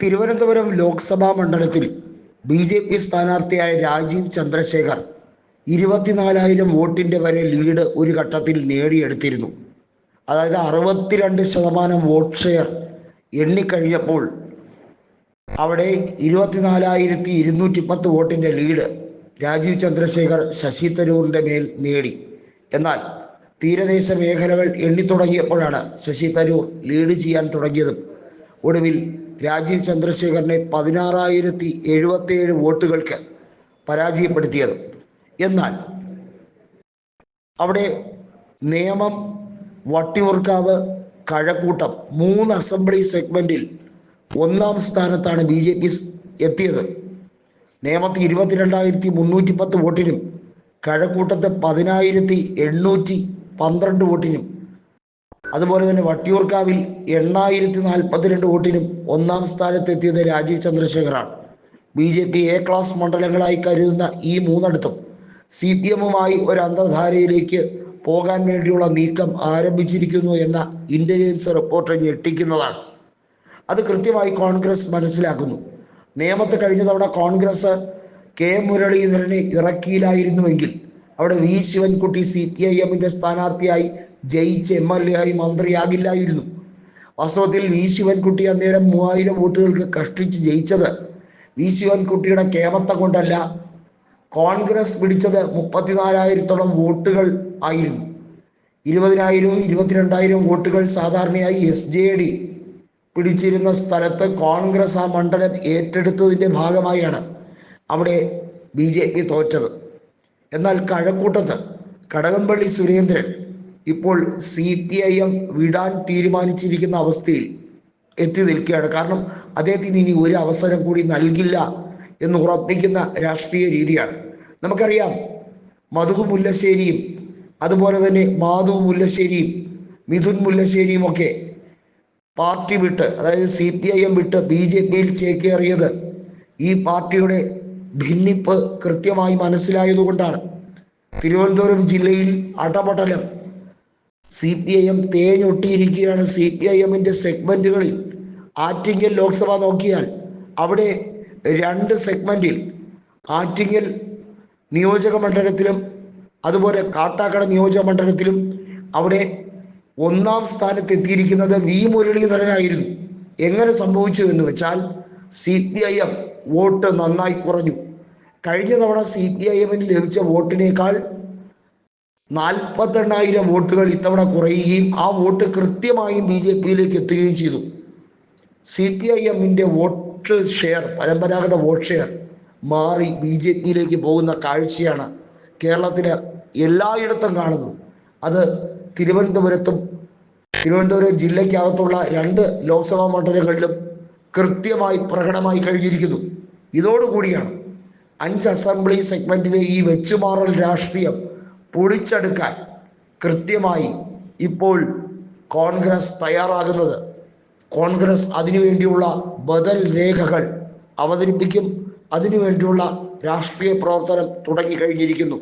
തിരുവനന്തപുരം ലോക്സഭാ മണ്ഡലത്തിൽ B J P സ്ഥാനാർത്ഥിയായ രാജീവ് ചന്ദ്രശേഖർ ഇരുപത്തിനാലായിരം വോട്ടിന്റെ വരെ ലീഡ് ഒരു ഘട്ടത്തിൽ നേടിയെടുത്തിരുന്നു. അതായത് അറുപത്തിരണ്ട് ശതമാനം വോട്ട് ഷെയർ എണ്ണിക്കഴിഞ്ഞപ്പോൾ അവിടെ ഇരുപത്തിനാലായിരത്തി ഇരുന്നൂറ്റി പത്ത് വോട്ടിന്റെ ലീഡ് രാജീവ് ചന്ദ്രശേഖർ ശശി തരൂറിന്റെ മേൽ നേടി. എന്നാൽ തീരദേശ മേഖലകൾ എണ്ണിത്തുടങ്ങിയപ്പോഴാണ് ശശി തരൂർ ലീഡ് ചെയ്യാൻ തുടങ്ങിയതും ഒടുവിൽ രാജീവ് ചന്ദ്രശേഖരനെ പതിനാറായിരത്തി എഴുപത്തിയേഴ് വോട്ടുകൾക്ക് പരാജയപ്പെടുത്തിയത്. എന്നാൽ അവിടെ നിയമം വട്ടിയൂർക്കാവ് കഴക്കൂട്ടം മൂന്ന് അസംബ്ലി സെഗ്മെന്റിൽ ഒന്നാം സ്ഥാനത്താണ് ബി ജെ പി എത്തിയത്. നേമത്ത് ഇരുപത്തിരണ്ടായിരത്തി മുന്നൂറ്റി പത്ത് വോട്ടിനും കഴക്കൂട്ടത്ത് പതിനായിരത്തി എണ്ണൂറ്റി പന്ത്രണ്ട് വോട്ടിനും അതുപോലെ തന്നെ വട്ടിയൂർക്കാവിൽ എണ്ണായിരത്തി നാൽപ്പത്തിരണ്ട് വോട്ടിനും ഒന്നാം സ്ഥാനത്തെത്തിയത് Rajeev ചന്ദ്രശേഖറാണ്. B J P A class മണ്ഡലങ്ങളായി കരുതുന്ന ഈ മൂന്നിടത്തും സി പി എമ്മുമായി ഒരു അന്തർധാരയിലേക്ക് പോകാൻ വേണ്ടിയുള്ള നീക്കം ആരംഭിച്ചിരിക്കുന്നു എന്ന ഇന്റലിജൻസ് റിപ്പോർട്ട് ഞെട്ടിക്കുന്നതാണ്. അത് കൃത്യമായി കോൺഗ്രസ് മനസ്സിലാക്കുന്നു. നിയമത്ത് കഴിഞ്ഞ തവണ കോൺഗ്രസ് കെ മുരളീധരനെ ഇറക്കിയില്ലായിരുന്നുവെങ്കിൽ അവിടെ V Sivankutty C P I എമ്മിന്റെ സ്ഥാനാർത്ഥിയായി ജയിച്ച് എം എൽ എ ആയി മന്ത്രിയാകില്ലായിരുന്നു. വാസ്തവത്തിൽ വി. ശിവൻകുട്ടി അന്നേരം മൂവായിരം വോട്ടുകൾക്ക് കഷ്ടിച്ച് ജയിച്ചത് വി. ശിവൻകുട്ടിയുടെ കേമത്തം കൊണ്ടല്ല. കോൺഗ്രസ് പിടിച്ചത് മുപ്പത്തിനാലായിരത്തോളം വോട്ടുകൾ ആയിരുന്നു. ഇരുപതിനായിരവും ഇരുപത്തിരണ്ടായിരവും വോട്ടുകൾ സാധാരണയായി എസ് ജെ ഡി പിടിച്ചിരുന്ന സ്ഥലത്ത് കോൺഗ്രസ് ആ മണ്ഡലം ഏറ്റെടുത്തതിന്റെ ഭാഗമായാണ് അവിടെ ബി ജെ പി തോറ്റത്. എന്നാൽ കഴക്കൂട്ടത്ത് കടകംപള്ളി സുരേന്ദ്രൻ ഇപ്പോൾ സി പി ഐ എം വിടാൻ തീരുമാനിച്ചിരിക്കുന്ന അവസ്ഥയിൽ എത്തി നിൽക്കുകയാണ്. കാരണം അദ്ദേഹത്തിന് ഇനി ഒരു അവസരം കൂടി നൽകില്ല എന്ന് ഉറപ്പിക്കുന്ന രാഷ്ട്രീയ രീതിയാണ്. നമുക്കറിയാം മധു മുല്ലശ്ശേരിയും അതുപോലെ തന്നെ മാധു മുല്ലശ്ശേരിയും മിഥുൻ മുല്ലശ്ശേരിയും ഒക്കെ പാർട്ടി വിട്ട് അതായത് സി പി ഐ എം വിട്ട് ബി ജെ പിയിൽ ചേക്കേറിയത് ഈ പാർട്ടിയുടെ ഭിന്നിപ്പ് കൃത്യമായി മനസ്സിലായതുകൊണ്ടാണ്. തിരുവനന്തപുരം ജില്ലയിൽ അടപടലം സി പി ഐ എം തേഞ്ഞൊട്ടിയിരിക്കുകയാണ് സി പി ഐ എമ്മിന്റെ സെഗ്മെന്റുകളിൽ ആറ്റിങ്ങൽ ലോക്സഭ നോക്കിയാൽ അവിടെ രണ്ട് സെഗ്മെന്റിൽ ആറ്റിങ്ങൽ നിയോജക മണ്ഡലത്തിലും അതുപോലെ കാട്ടാക്കട നിയോജക മണ്ഡലത്തിലും അവിടെ ഒന്നാം സ്ഥാനത്ത് എത്തിയിരിക്കുന്നത് വി മുരളീധരനായിരുന്നു. എങ്ങനെ സംഭവിച്ചു എന്ന് വെച്ചാൽ C P I M vote നന്നായി കുറഞ്ഞു. കഴിഞ്ഞ തവണ സി പി ഐ എമ്മിന് ലഭിച്ച വോട്ടിനേക്കാൾ നാൽപ്പത്തെണ്ണായിരം വോട്ടുകൾ ഇത്തവണ കുറയുകയും ആ വോട്ട് കൃത്യമായും ബി ജെ പിയിലേക്ക് എത്തുകയും ചെയ്തു. സി പി ഐ എമ്മിന്റെ വോട്ട് ഷെയർ പരമ്പരാഗത വോട്ട് ഷെയർ മാറി ബി ജെ പിയിലേക്ക് പോകുന്ന കാഴ്ചയാണ് കേരളത്തിലെ എല്ലായിടത്തും കാണുന്നത്. അത് തിരുവനന്തപുരത്തും തിരുവനന്തപുരം ജില്ലയ്ക്കകത്തുള്ള രണ്ട് ലോക്സഭാ മണ്ഡലങ്ങളിലും കൃത്യമായി പ്രകടമായി കഴിഞ്ഞിരിക്കുന്നു. ഇതോടുകൂടിയാണ് അഞ്ച് അസംബ്ലി സെഗ്മെന്റിലെ ഈ വെച്ചുമാറൽ രാഷ്ട്രീയം പൊളിച്ചെടുക്കാൻ കൃത്യമായി ഇപ്പോൾ കോൺഗ്രസ് തയ്യാറാകുന്നത്. കോൺഗ്രസ് അതിനുവേണ്ടിയുള്ള ബദൽ രേഖകൾ അവതരിപ്പിക്കും. അതിനുവേണ്ടിയുള്ള രാഷ്ട്രീയ പ്രവർത്തനം തുടങ്ങിക്കഴിഞ്ഞിരിക്കുന്നു.